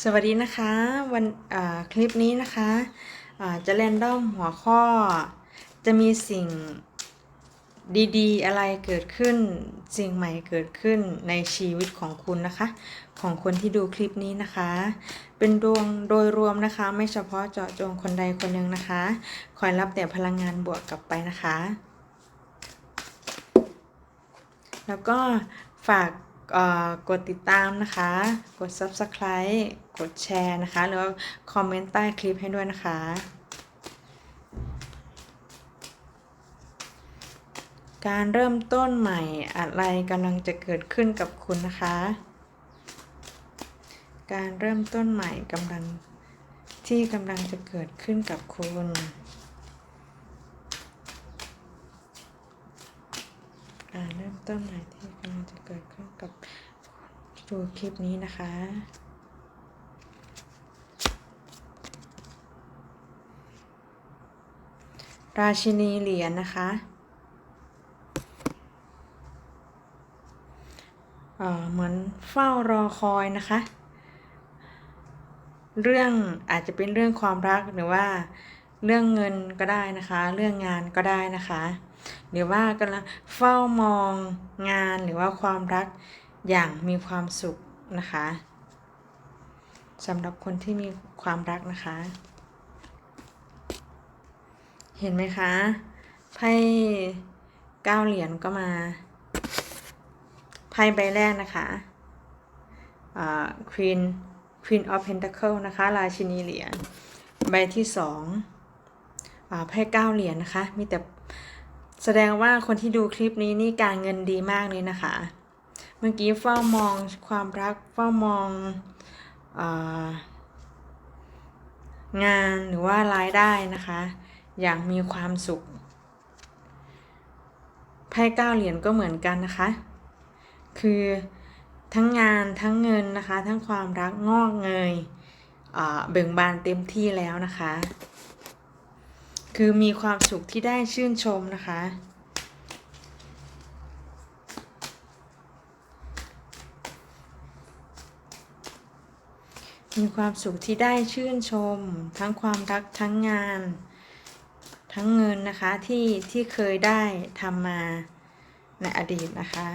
สวัสดีนะคะ วันคลิปนี้นะคะจะเรนดอมหัวข้อ จะมีสิ่งดีๆ อะไรเกิดขึ้น สิ่งใหม่เกิดขึ้นในชีวิตของคุณนะคะ ของคนที่ดูคลิปนี้นะคะ เป็นดวงโดยรวมนะคะ ไม่เฉพาะเจาะจงคนใดคนหนึ่งนะคะ คอยรับแต่พลังงานบวกกลับไปนะคะ แล้วก็ฝาก กดติดตามนะคะ กด Subscribe กดแชร์นะคะ หรือว่าคอมเมนต์ใต้คลิปให้ด้วยนะคะ การเริ่มต้นใหม่อะไรกำลังจะเกิดขึ้นกับคุณนะคะ การเริ่มต้นใหม่กำลังที่กำลังจะเกิดขึ้นกับคุณ การเริ่มต้นใหม่ที่กำลังจะเกิดขึ้นกับดูคลิปนี้นะคะราชินีเหรียญนะคะ เอ่อ เหมือนเฝ้ารอคอยนะคะ เรื่องอาจจะเป็นเรื่องความรักหรือว่าเรื่องเงินก็ได้นะคะ เรื่องงานก็ได้นะคะ หรือว่ากำลังเฝ้ามองงานหรือว่าความรักอย่างมีความสุขนะคะสำหรับคนที่มีความรักนะคะ เห็นไหมคะไพ่เก้าเหรียญก็มาไพ่ใบแรกนะคะอ่า Queen Queen of Pentacle นะคะ ราชินีเหรียญใบที่สองอ่าไพ่เก้าเหรียญนะคะ มีแต่ แสดงว่าคนที่ดูคลิปนี้นี่การเงินดีมากเลยนะคะ เมื่อกี้เฝ้ามองความรักเฝ้ามององานหรือว่ารายได้นะคะ อย่างมีความสุขไพ่เก้าเหรียญก็เหมือนกันนะคะ คือทั้งงานทั้งเงินนะคะ ทั้งความรักงอกเงยเอ่อเบ่งบานเต็มที่แล้วนะคะ คือมีความสุขที่ได้ชื่นชมนะคะ มีความสุขที่ได้ชื่นชม ทั้งความรักทั้งงาน ทั้งเงินนะคะที่ที่เคยได้ทำมาในอดีตนะคะ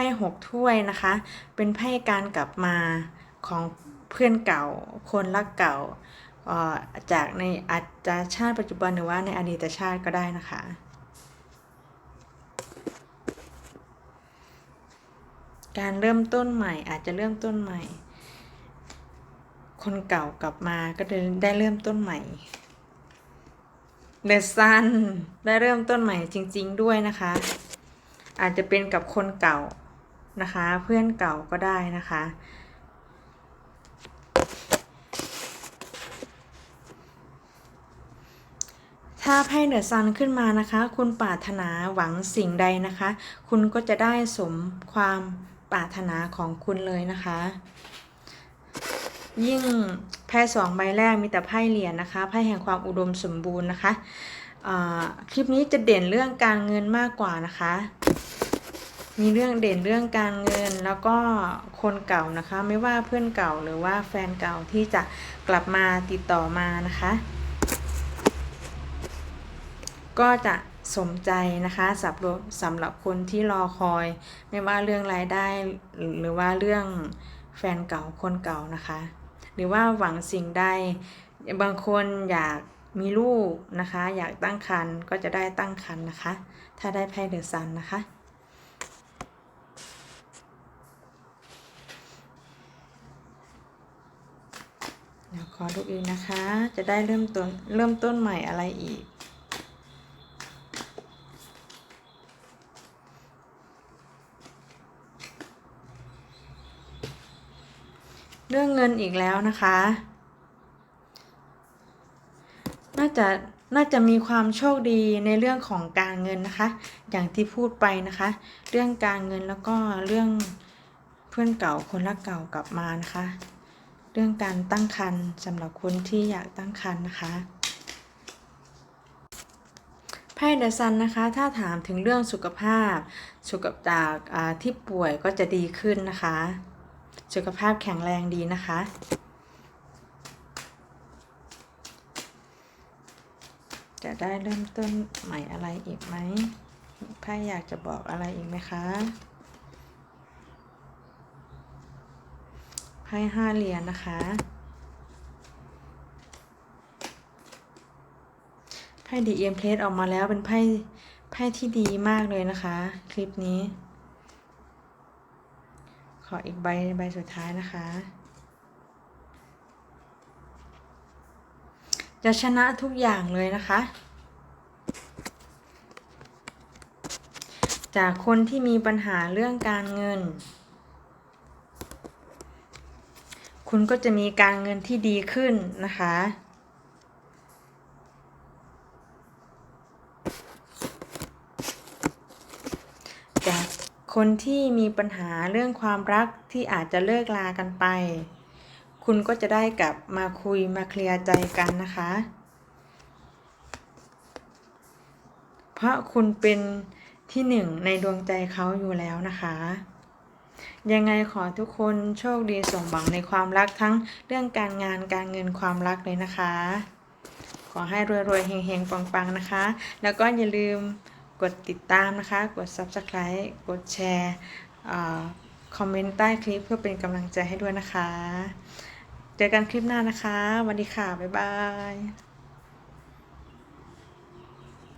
พ่หกถ้วยนะคะ เป็นไพ่การกลับมาของเพื่อนเก่า คนรักเก่าจากในอาจจะชาติปัจจุบันหรือว่าในอดีตชาติก็ได้นะคะ การเริ่มต้นใหม่อาจจะเริ่มต้นใหม่ คนเก่ากลับมาก็ได้เริ่มต้นใหม่เดซันได้เริ่มต้นใหม่จริง ๆ ด้วยนะคะ อาจจะเป็นกับคนเก่า นะคะ เพื่อนเก่าก็ได้นะคะ ถ้าไพ่เดอะซันขึ้นมานะคะ คุณปรารถนาหวังสิ่งใดนะคะ คุณก็จะได้สมความปรารถนาของคุณเลยนะคะ ยิ่งไพ่สองใบแรกมีแต่ไพ่เหรียญนะคะ ไพ่แห่งความอุดมสมบูรณ์นะคะคลิปนี้จะเด่นเรื่องการเงินมากกว่านะคะ มีเรื่องเด่นเรื่องการเงินแล้วก็คนเก่านะคะ ไม่ว่าเพื่อนเก่าหรือว่าแฟนเก่าที่จะกลับมาติดต่อมานะคะ ก็จะสมใจนะคะสำหรับสำหรับคนที่รอคอย ไม่ว่าเรื่องรายได้หรือว่าเรื่องแฟนเก่าคนเก่านะคะ หรือว่าหวังสิ่งใดบางคนอยากมีลูกนะคะ อยากตั้งครรภ์ก็จะได้ตั้งครรภ์นะคะ ถ้าได้ไพ่เดอะซันนะคะ เดี๋ยวข อดูอีกนะคะ จะได้เริ่มต้นเริ่มต้นใหม่อะไรอีก เรื่องเงินอีกแล้วนะคะ น่าจะน่าจะมีความโชคดีในเรื่องของการเงินนะคะ อย่างที่พูดไปนะคะ เรื่องการเงินแล้วก็เรื่องเพื่อนเก่าคนรักเก่ากลับมานะคะ เรื่องการตั้งครรภ์สำหรับคนที่อยากตั้งครรภ์นะคะไพ่เดซันนะคะถ้าถามถึงเรื่องสุขภาพ สุขจากอ่าที่ป่วยก็จะดีขึ้นนะคะ สุขภาพแข็งแรงดีนะคะจะได้เริ่มต้นใหม่อะไรอีกไหมไพ่อยากจะบอกอะไรอีกไหมคะ ไพ่ห้าเหรียญนะคะ ไพ่ดีเอ็มเพลสออกมาแล้วเป็นไพ่ไพ่ที่ดีมากเลยนะคะ คลิปนี้ ขออีกใบใบสุดท้ายนะคะ จะชนะทุกอย่างเลยนะคะ จากคนที่มีปัญหาเรื่องการเงิน คุณก็จะมีการเงินที่ดีขึ้นนะคะจากคนที่มีปัญหาเรื่องความรักที่อาจจะเลิกลากันไป คุณก็จะได้กลับมาคุยมาเคลียร์ใจกันนะคะ เพราะคุณเป็นที่หนึ่งในดวงใจเขาอยู่แล้วนะคะ ยังไงขอทุกคนโชคดีสมหวังในความรักทั้งเรื่องการงานการเงินความรักเลยนะคะ ขอให้รวยๆเฮงๆปังๆนะคะ แล้วก็อย่าลืมกดติดตามนะคะ กด Subscribe กดแชร์คอมเมนต์ใต้คลิปเพื่อเป็นกำลังใจให้ด้วยนะคะ เจอกันคลิปหน้านะคะสวัสดีค่ะ บ๊ายบาย